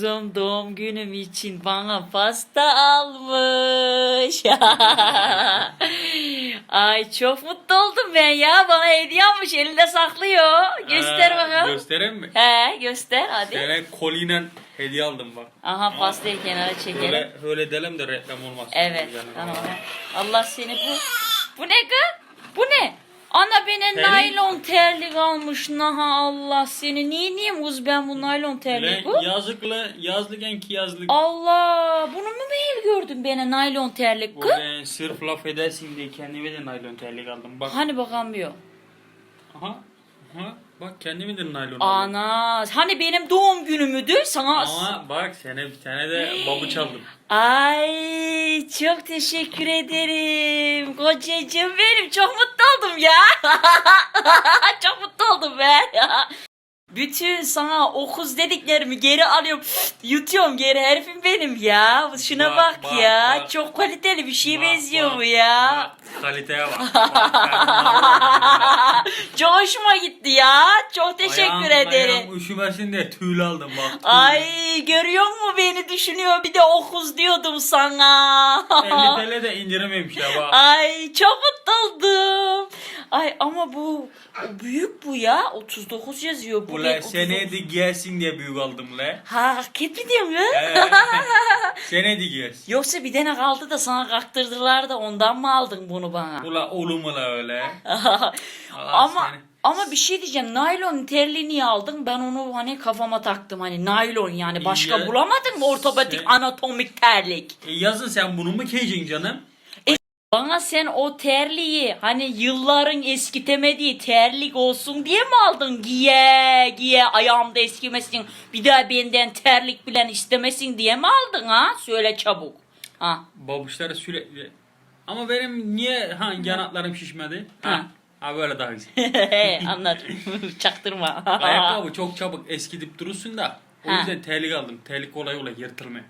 Kuzum doğum günüm için bana pasta almış. Ay çok mutlu oldum ben ya. Bana hediye almış. Elinde saklıyor. Göster bakalım. Göstereyim mi? He göster hadi. Sana koliyle hediye aldım bak. Aha pastayı kenara çekelim. Böyle öyle delim de reklam olmasın. Evet Yani. tamam. Allah seni bu. Bu ne kız? Bu ne? Ana bana Terlik. naylon terlik almış. Naha Allah seni. Niye niye muz ben bu naylon terlik bu? Lan yazlıkla yazlık en ki yazlık. Allah bunu mu mail gördün bana naylon terlik kız? Böyle sırf laf edersin diye kendime de naylon terlik aldım. Bak. Hani o. Aha. Aha. Bak kendime de naylon aldım. Ana hani benim doğum günümüdü sana. Ama bak sana bir tane de babuç aldım. Ay çok teşekkür ederim. Kocacığım benim çok mutlu oldum ya. çok mutlu oldum ben. Bütün sana okuz dediklerimi geri alıyorum. Yutuyorum geri herifim benim ya. Şuna bak, Bak, bak, ya. bak. Çok kaliteli bir şey Bak, benziyor bak, bu ya. bak, Kaliteye bak. bak çok hoşuma gitti ya. Çok teşekkür Ayağım- ederim. Ayağım üşümesin diye tüylü aldım bak. tüylü. Ay görüyor mu beni düşünüyor bir de okuz diyordum sana. 50 TL de indirememiş ya bak. Ay çok mutlu oldum. Ay ama bu o büyük bu ya. 39 yazıyor. Bu Ula ne? seneye de giyersin diye büyük aldım le. Ha etmedin mi? Ee, seneye de giyersin. Yoksa bir tane kaldı da sana kaktırdılar da ondan mı aldın bunu bana? Ula olur mu la öyle? ama seni. ama bir şey diyeceğim. Naylon terliği niye aldın? Ben onu hani kafama taktım. Hani naylon yani. Başka Ya, bulamadın mı ortopedik sen- anatomik terlik? E yazın sen bunu mu giyeceksin canım? Bana sen o terliği hani yılların eskitemediği terlik olsun diye mi aldın? Giye giye ayağımda eskimesin bir daha benden terlik bilen istemesin diye mi aldın ha? Söyle çabuk. Ha. Babuşları sürekli... Ama benim niye ha, yanaklarım şişmedi? Ha. Ha, ha böyle daha güzel. Anladım. Çaktırma. Ayakkabı çok çabuk eskidip durursun da. O yüzden terlik aldım. Terlik kolay kolay yırtılmıyor.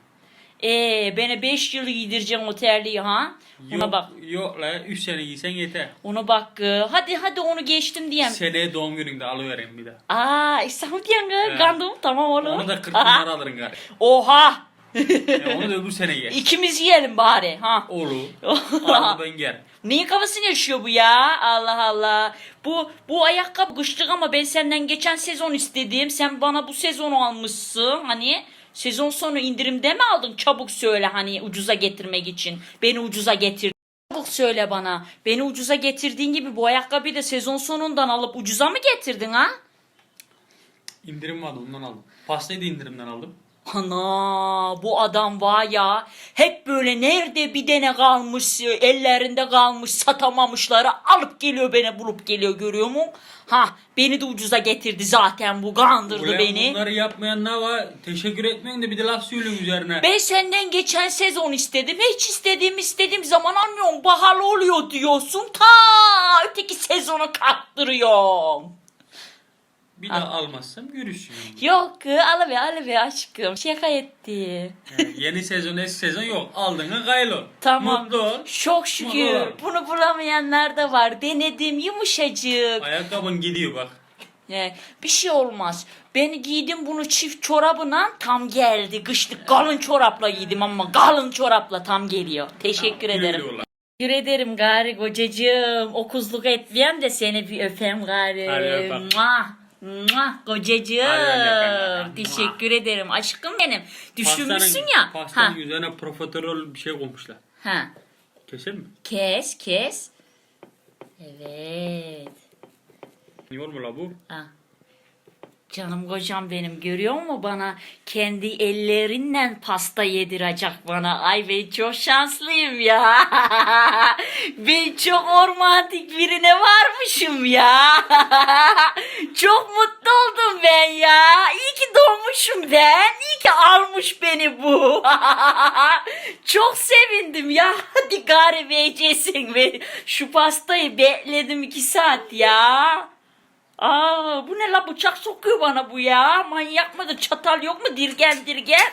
Ee, beni 5 yıl giydireceğim o terliği ha. Ona Yok, bak. Yok la 3 sene giysen yeter. Ona bak. e, Hadi hadi onu geçtim diyem. Seneye doğum gününde alıvereyim bir de. Aa, İstanbul diyen He. Gandım tamam oğlum. Onu da 40 numara alırım gari. Oha. Ya onu da öbür sene yer. İkimiz yiyelim bari ha. Olur. Arada ben yer. Neyin kafasını yaşıyor bu ya? Allah Allah. Bu bu ayakkabı kışlık ama ben senden geçen sezon istedim. Sen bana bu sezonu almışsın. Hani sezon sonu indirimde mi aldın? Çabuk söyle hani ucuza getirmek için. Beni ucuza getir. Çabuk söyle bana. Beni ucuza getirdiğin gibi bu ayakkabıyı da sezon sonundan alıp ucuza mı getirdin ha? İndirim vardı ondan aldım. Pastayı da indirimden aldım. Ana bu adam var ya hep böyle nerede bir tane kalmış ellerinde kalmış satamamışları alıp geliyor beni bulup geliyor görüyor mu? Ha beni de ucuza getirdi zaten bu kandırdı Ulan beni. Bunları yapmayanlar var. Teşekkür etmeyin de bir de laf söyleyin üzerine. Ben senden geçen sezon istedim. Hiç istediğim istediğim zaman anlıyorum pahalı oluyor diyorsun. Ta öteki sezonu kaptırıyorum. Bir daha almazsam görüşürüz. Yok alıver alıver aşkım şaka etti. Yani yeni sezon eski sezon yok. Aldın gaylon. Tamam. Mutlu ol. Çok şükür. Vallahi. Bunu bulamayanlar da var. Denedim yumuşacık. Ayakkabın gidiyor bak. Bir şey olmaz. Ben giydim bunu çift çorabına tam geldi. Kışlık kalın çorapla giydim ama kalın çorapla tam geliyor. Teşekkür ederim. Gülüyorlar. Teşekkür ederim gari kocacığım. Okuzluk etmeyeyim de seni bir öpeyim gari. Hadi. Muah, muah kocacığım. Teşekkür ederim. Aşkım benim. Düşünmüşsün Pastanın- ya. Pastanın Ha. üzerine profiterol bir şey koymuşlar. ha. Keser mi? Kes kes. Evet. Niye olmuyor la bu? Ah. Canım kocam benim görüyor mu bana kendi ellerinden pasta yedirecek bana. Ay ben çok şanslıyım ya. ben çok romantik birine varmışım ya. çok mutlu oldum ben ya. İyi ki doğmuşum ben. İyi ki almış beni bu. çok sevindim ya. Hadi gari vereceksin ve şu pastayı bekledim iki saat ya. Aa bu ne la bıçak sokuyor bana bu ya. Manyak mıdır? Çatal yok mu? Dirgen dirgen.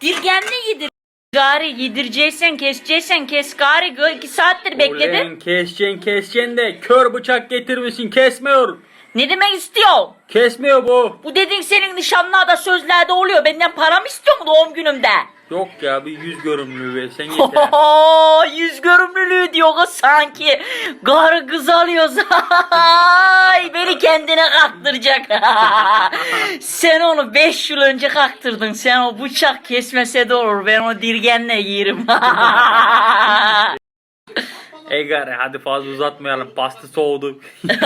Dirgenle yedir. Gari yedireceksen keseceksen kes gari. İki saattir bekledin. Ulan keseceksin keseceksin de kör bıçak getirmişsin kesmiyor. Ne demek istiyor? Kesmiyor bu. Bu dediğin senin nişanlarda sözlerde oluyor. Benden para mı istiyorsun doğum günümde? Yok ya bir yüz görümlüğü ver. Sen yeter. Yüz görümlülüğü diyor kız sanki. Garı kız alıyoruz. Ay, beni kendine kaktıracak. Sen onu 5 yıl önce kaktırdın. Sen o bıçak kesmese de olur. Ben o dirgenle yerim. Ey gari hadi fazla uzatmayalım. Pasta soğudu.